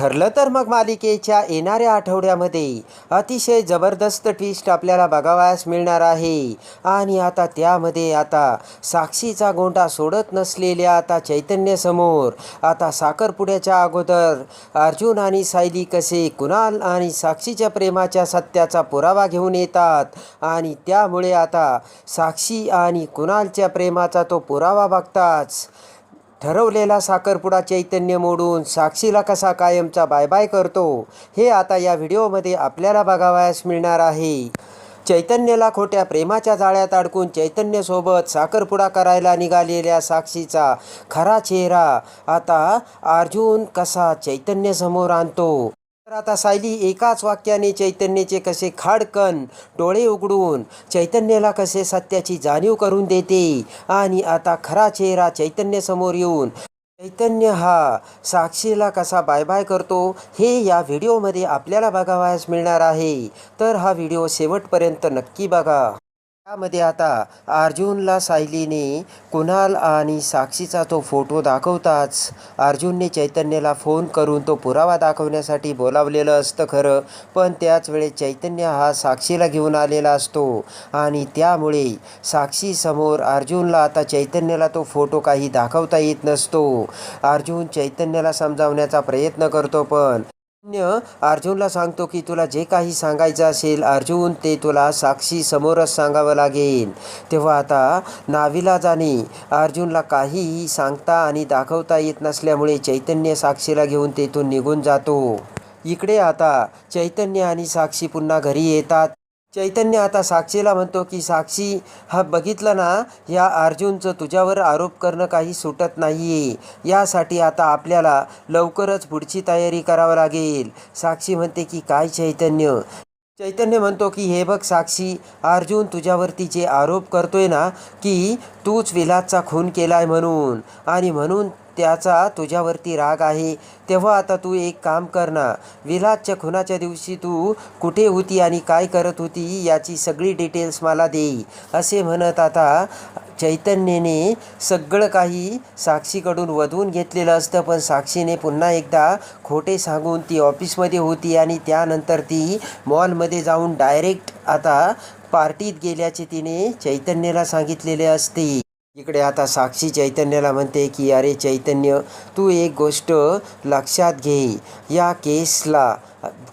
ठरलं तर मग मालिकेच्या येणाऱ्या आठवड्यामध्ये अतिशय जबरदस्त ट्विस्ट आपल्याला बघावयास मिळणार आहे. आणि आता त्यामध्ये आता साक्षीचा गोंडा सोडत नसलेल्या आता चैतन्यसमोर आता साखरपुड्याच्या अगोदर अर्जुन आणि सायली कसे कुणाल आणि साक्षीच्या प्रेमाच्या सत्याचा पुरावा घेऊन येतात आणि त्यामुळे आता साक्षी आणि कुणालच्या प्रेमाचा तो पुरावा बघताच ठरवलेला साखरपुडा चैतन्य मोडून साक्षीला कसा कायमचा बाय बाय करतो हे आता या व्हिडिओमध्ये आपल्याला बघावयास मिळणार आहे. चैतन्यला खोट्या प्रेमाच्या जाळ्यात अडकून चैतन्यसोबत साखरपुडा करायला निघालेल्या साक्षीचा खरा चेहरा आता अर्जुन कसा चैतन्यसमोर आणतो? आता सायली एकाच वाक्याने चैतन्याचे कसे खाडकन डोळे उघडून चैतन्याला कसे सत्याची जाणीव करून देते आणि आता खरा चेहरा चैतन्यासमोर येऊन चैतन्य हा साक्षीला कसा बाय बाय करतो हे या व्हिडिओमध्ये आपल्याला बघावयास मिळणार आहे. तर हा व्हिडिओ शेवटपर्यंत नक्की बघा. त्यामध्ये आता अर्जुनला सायलीने कुणाल आणि साक्षीचा तो फोटो दाखवताच अर्जुनने चैतन्याला फोन करून तो पुरावा दाखवण्यासाठी बोलावलेलं असतं खरं पण त्याच वेळेस चैतन्य हा साक्षीला घेऊन आलेला असतो आणि त्यामुळे साक्षीसमोर अर्जुनला आता चैतन्याला तो फोटो काही दाखवता येत नसतो. अर्जुन चैतन्याला समजावण्याचा प्रयत्न करतो पण अर्जुनला सांगतो की तुला जे काही सांगायचं असेल अर्जुन ते तुला साक्षी समोरच सांगावं लागेल. तेव्हा आता नाविलाजाने अर्जुनला काहीही सांगता आणि दाखवता येत नसल्यामुळे चैतन्य साक्षीला घेऊन तेथून निघून जातो. इकडे आता चैतन्य आणि साक्षी पुन्हा घरी येतात. चैतन्य आता साक्षीला म्हणतो की साक्षी हा बघितलं ना या अर्जुनचं तुझ्यावर आरोप करणं काही सुटत नाही आहे यासाठी आता आपल्याला लवकरच पुढची तयारी करावं लागेल. साक्षी म्हणते की काय चैतन्य? चैतन्य म्हणतो की हे बघ साक्षी अर्जुन तुझ्यावरती जे आरोप करतोय ना की तूच विलासचा खून केलाय म्हणून आणि म्हणून त्याचा तुझ्यावरती राग आहे. तेव्हा आता तू एक काम कर ना. विलासच्या खुनाच्या दिवशी तू कुठे होती आणि काय करत होती याची सगळी डिटेल्स मला दे असे म्हणत आता चैतन्यने सगळं काही साक्षीकडून वधवून घेतलेलं असतं. पण साक्षीने पुन्हा एकदा खोटे सांगून ती ऑफिसमध्ये होती आणि त्यानंतर ती मॉलमध्ये जाऊन डायरेक्ट आता पार्टीत गेल्याचे तिने चैतन्यला सांगितलेले असते. इकडे आता साक्षी चैतन्याला म्हणते की अरे चैतन्य तू एक गोष्ट लक्षात घे. या केसला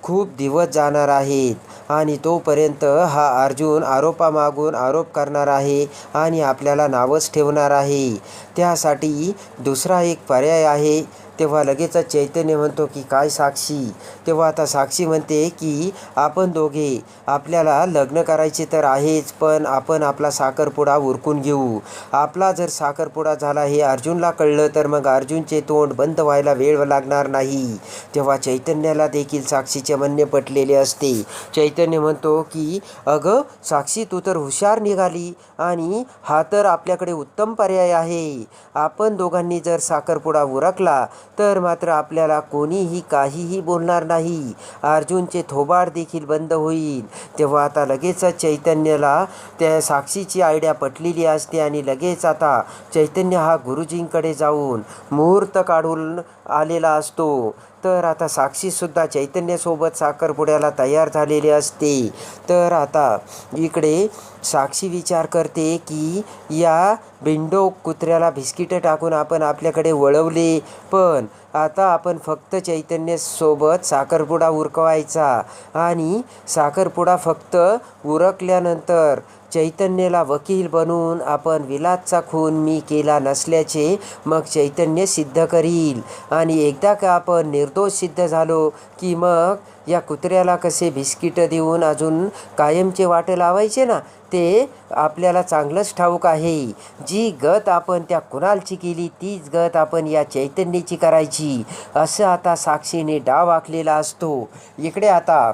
खूप दिवस जाणार आहेत आणि तोपर्यंत हा अर्जुन आरोपामागून आरोप करणार आहे आणि आपल्याला नावच ठेवणार आहे. त्यासाठी दुसरा एक पर्याय आहे. तेव्हा लगेचच चैतन्य म्हणतो की काय साक्षी? तेव्हा आता साक्षी म्हणते की आपण दोघे आपल्याला लग्न करायचे तर आहेच पण आपण आपला साखरपुडा उरकून घेऊ. आपला जर साखरपुडा झाला हे अर्जुनला कळलं तर मग अर्जुनचे तोंड बंद व्हायला वेळ लागणार नाही. तेव्हा चैतन्याला देखील साक्षीचे म्हणणे पटलेले असते. चैतन्य म्हणतो की अगं साक्षी तू तर हुशार निघाली आणि हा तर आपल्याकडे उत्तम पर्याय आहे. आपण दोघांनी जर साखरपुडा उरकला तर मात्र आपल्याला कोणीही काहीही बोलणार नाही. अर्जुनचे थोबाड देखील बंद होईल. तेव्हा आता लगेचच चैतन्याला त्या साक्षीची आयडिया पटलेली असते आणि लगेच आता चैतन्य हा गुरुजींकडे जाऊन मुहूर्त काढून आलेला असतो. तर आता साक्षीसुद्धा चैतन्यासोबत साखरपुड्याला तयार झालेली असते. तर आता इकडे साक्षी विचार करते की या बिंडो कुत्र्याला बिस्किटं टाकून आपण आपल्याकडे वळवले. पण आता आपण फक्त चैतन्यसोबत साखरपुडा उरकवायचा आणि साखरपुडा फक्त उरकल्यानंतर चैतन्याला वकील बनवून आपण विलासचा खून मी केला नसल्याचे मग चैतन्य सिद्ध करील. आणि एकदा का आपण निर्दोष सिद्ध झालो की मग या कुत्र्याला कसे बिस्किटं देऊन अजून कायमचे वाटे लावायचे ना? ते आपल्याला चांगलंच ठाऊक आहे. जी गत आपण त्या कुणालची केली तीच गत आपण या चैतन्याची करायची. असं आता साक्षीने डाव आखलेला असतो. इकडे आता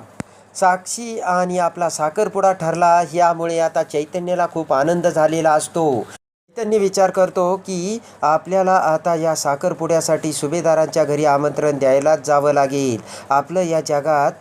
साक्षी आणि आपला साखरपुडा ठरला यामुळे आता चैतन्याला खूप आनंद झालेला असतो. चैतन्य विचार करतो की आपल्याला आता या साखरपुड्यासाठी सुभेदारांच्या घरी आमंत्रण द्यायलाच जावं लागेल. आपलं या जगात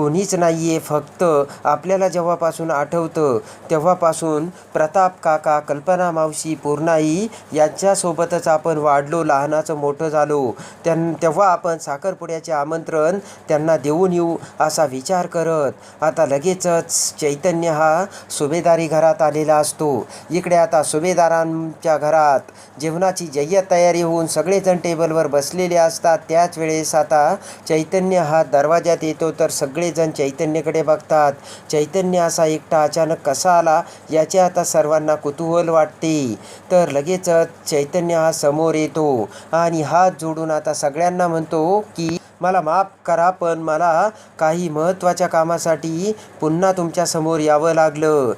कोणीच नाही आहे फक्त आपल्याला जेव्हापासून आठवतं तेव्हापासून प्रताप काका कल्पना मावशी पूर्णाई यांच्यासोबतच आपण वाढलो लहानाचं मोठं झालो. त्यां तेव्हा आपण साखरपुड्याचे आमंत्रण त्यांना देऊन येऊ असा विचार करत आता लगेचच चैतन्य हा सुभेदारी घरात आलेला असतो. इकडे आता सुभेदारांच्या घरात जेवणाची जय्यत तयारी होऊन सगळेजण टेबलवर बसलेले असतात. त्याच वेळेस आता चैतन्य हा दरवाजात येतो तर सगळे सगळेजण चैतन्यकडे बघतात. चैतन्य असा एकटा अचानक कसा आला याचे आता सर्वांना कुतूहल वाटते. तर लगेचच चैतन्य हा समोर येतो आणि हात जोडून आता सगळ्यांना म्हणतो की मला माफ करा पण मला काही महत्त्वाच्या कामासाठी पुन्हा तुमच्यासमोर यावं लागलं.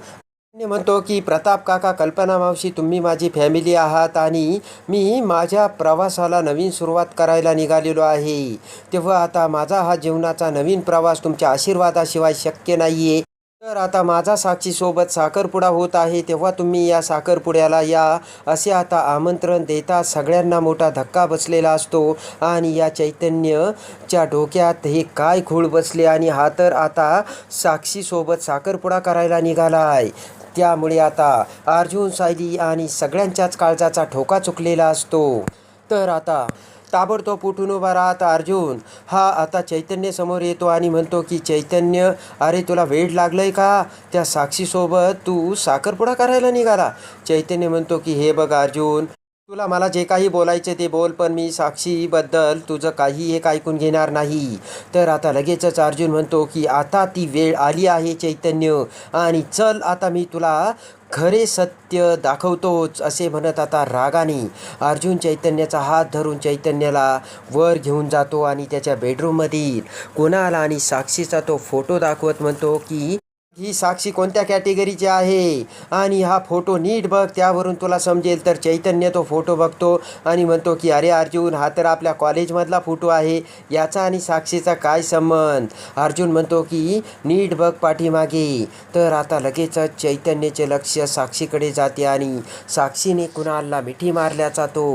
मी म्हणतो की प्रताप काका कल्पना मावशी तुम्ही माझी फॅमिली आहात आणि मी माझ्या प्रवासाला नवीन सुरुवात करायला निघालेलो आहे. तेव्हा आता माझा हा जीवनाचा नवीन प्रवास तुमच्या आशीर्वादाशिवाय शक्य नाही आहे तर आता माझा साक्षीसोबत साखरपुडा होत आहे. तेव्हा तुम्ही या साखरपुड्याला या असे आता आमंत्रण देता सगळ्यांना मोठा धक्का बसलेला असतो. आणि या चैतन्यच्या डोक्यात हे काय खूळ बसले आणि हा तर आता साक्षीसोबत साखरपुडा करायला निघाला आहे त्यामुळे आता अर्जुन सायली आणि सगळ्यांच्याच काळजाचा ठोका चुकलेला असतो. तर आता ताबडतोब उठून उभा राहत अर्जुन हा आता चैतन्यसमोर येतो आणि म्हणतो की चैतन्य अरे तुला वेळ लागलंय का? त्या साक्षीसोबत तू साखरपुडा करायला निघाला. चैतन्य म्हणतो की हे बघ अर्जुन तुला मला जे काही बोलायचे ते बोल पण मी साक्षीबद्दल तुझं काही एक ऐकून घेणार नाही. तर आता लगेचच अर्जुन म्हणतो की आता ती वेळ आली आहे चैतन्य. आणि चल आता मी तुला खरे सत्य दाखवतोच असे म्हणत आता रागाने अर्जुन चैतन्याचा हात धरून चैतन्याला वर घेऊन जातो आणि त्याच्या बेडरूममधील कोणाला आणि साक्षीचा तो फोटो दाखवत म्हणतो की ही साक्षी कोणत्या कॅटेगरीची आहे? आणि हा फोटो नीट बघ त्यावरून तुला समजेल. तर चैतन्य तो फोटो बघतो आणि म्हणतो की अरे अर्जुन हा तर आपल्या कॉलेजमधला फोटो आहे. याचा आणि साक्षीचा काय संबंध? अर्जुन म्हणतो की नीट बघ पाठीमागे. तर आता लगेचच चैतन्याचे लक्ष साक्षीकडे जाते आणि साक्षीने कुणालला मिठी मारल्याचा तो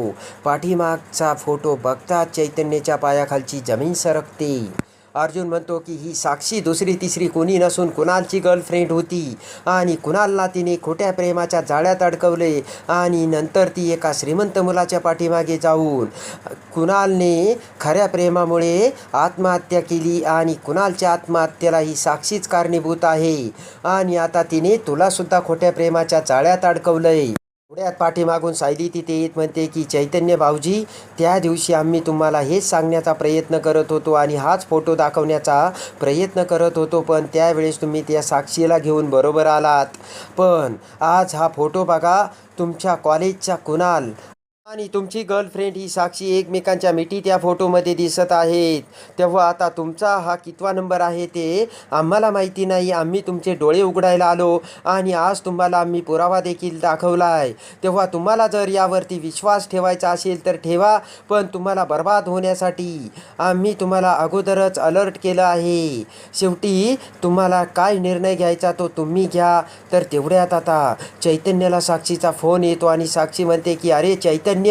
पाठीमागचा फोटो बघताच चैतन्याच्या पायाखालची जमीन सरकते. अर्जुन म्हणतो की ही साक्षी दुसरी तिसरी कोणी नसून कुणालची गर्लफ्रेंड होती. आणि कुणालला तिने खोट्या प्रेमाच्या जाळ्यात अडकवले आणि नंतर ती एका श्रीमंत मुलाच्या पाठीमागे जाऊन कुणालने खऱ्या प्रेमामुळे आत्महत्या केली आणि कुणालच्या आत्महत्येला ही साक्षीच कारणीभूत आहे. आणि आता तिने तुलासुद्धा खोट्या प्रेमाच्या जाळ्यात अडकवलंय. पुढ्यात पाठीमागून सायली तिथे येत म्हणते की चैतन्य भाऊजी त्या दिवशी आम्ही तुम्हाला हेच सांगण्याचा प्रयत्न करत होतो आणि हाच फोटो दाखवण्याचा प्रयत्न करत होतो पण त्यावेळेस तुम्ही त्या साक्षीला घेऊन बरोबर आलात. पण आज हा फोटो बघा तुमच्या कॉलेजच्या कुणाल आणि तुमची गर्लफ्रेंड ही साक्षी एकमेकांच्या मिठी त्या फोटोमध्ये दिसत आहेत. तेव्हा आता तुमचा हा कितवा नंबर आहे ते आम्हाला माहिती नाही. आम्ही तुमचे डोळे उघडायला आलो आणि आज तुम्हाला आम्ही पुरावा देखील दाखवला आहे तेव्हा तुम्हाला जर यावरती विश्वास ठेवायचा असेल तर ठेवा पण तुम्हाला बर्बाद होण्यासाठी आम्ही तुम्हाला अगोदरच अलर्ट केलं आहे. शेवटी तुम्हाला काय निर्णय घ्यायचा तो तुम्ही घ्या. तर तेवढ्यात आता चैतन्याला साक्षीचा फोन येतो आणि साक्षी म्हणते की अरे चैतन्य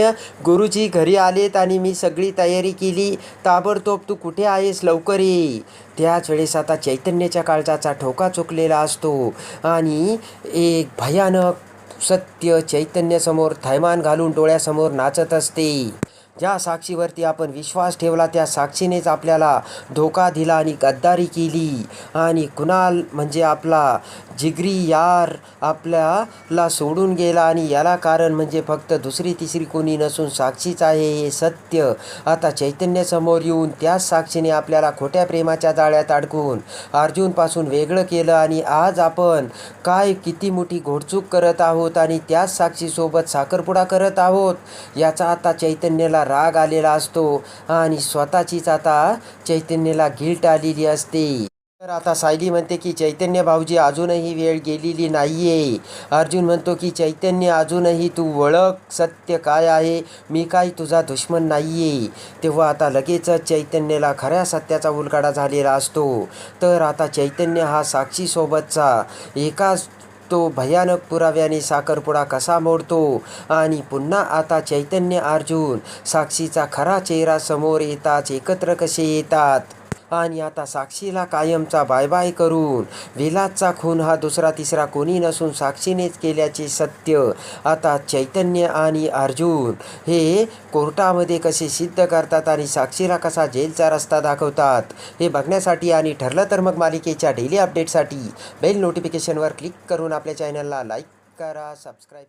गुरुजी घरी आलेत आणि मी सगळी तयारी केली. ताबडतोब तू कुठे आहेस लवकर? ये त्याच वेळेस आता चैतन्याच्या काळजाचा ठोका चुकलेला असतो. आणि एक भयानक सत्य चैतन्यासमोर थैमान घालून डोळ्यासमोर नाचत असते. ज्या साक्षीवरती आपण विश्वास ठेवला त्या साक्षीनेच आपल्याला धोका दिला आणि गद्दारी केली. आणि कुणाल म्हणजे आपला जिगरी यार आपल्याला सोडून गेला आणि याला कारण म्हणजे फक्त दुसरी तिसरी कोणी नसून साक्षीच आहे हे सत्य. आता चैतन्यासमोर येऊन त्याच साक्षीने आपल्याला खोट्या प्रेमाच्या जाळ्यात अडकून अर्जुनपासून वेगळं केलं आणि आज आपण काय किती मोठी घोडचूक करत आहोत आणि त्याच साक्षीसोबत साखरपुडा करत आहोत याचा आता चैतन्याला राग आलेला असतो आणि स्वतःचीच आता चैतन्याला गिल्ट आलेली असते. तर आता सायली म्हणते की चैतन्य भाऊजी अजूनही वेळ गेलेली नाहीये. अर्जुन म्हणतो की चैतन्य अजूनही तू ओळख सत्य काय आहे? मी काय तुझा दुश्मन नाहीये. तेव्हा आता लगेचच चैतन्याला खऱ्या सत्याचा उलगडा झालेला असतो. तर आता चैतन्य हा साक्षीसोबतचा एकाच तो भयानक पुराव्याने साखरपुडा कसा मोडतो? आणि पुन्हा आता चैतन्य अर्जुन साक्षीचा खरा चेहरा समोर येताच एकत्र कसे येतात? आणि आता साक्षीला कायमचा बाय बाय करून विलासचा खून हा दुसरा तिसरा कोणी नसून साक्षीनेच केल्याचे सत्य. आता चैतन्य आणि अर्जुन हे कोर्टामध्ये कसे सिद्ध करतात आणि साक्षीला कसा जेलचा रस्ता दाखवतात हे बघण्यासाठी आणि ठरलं तर मग मालिकेच्या डेली अपडेटसाठी बेल नोटिफिकेशनवर क्लिक करून आपल्या चॅनलला लाईक करा सबस्क्राईब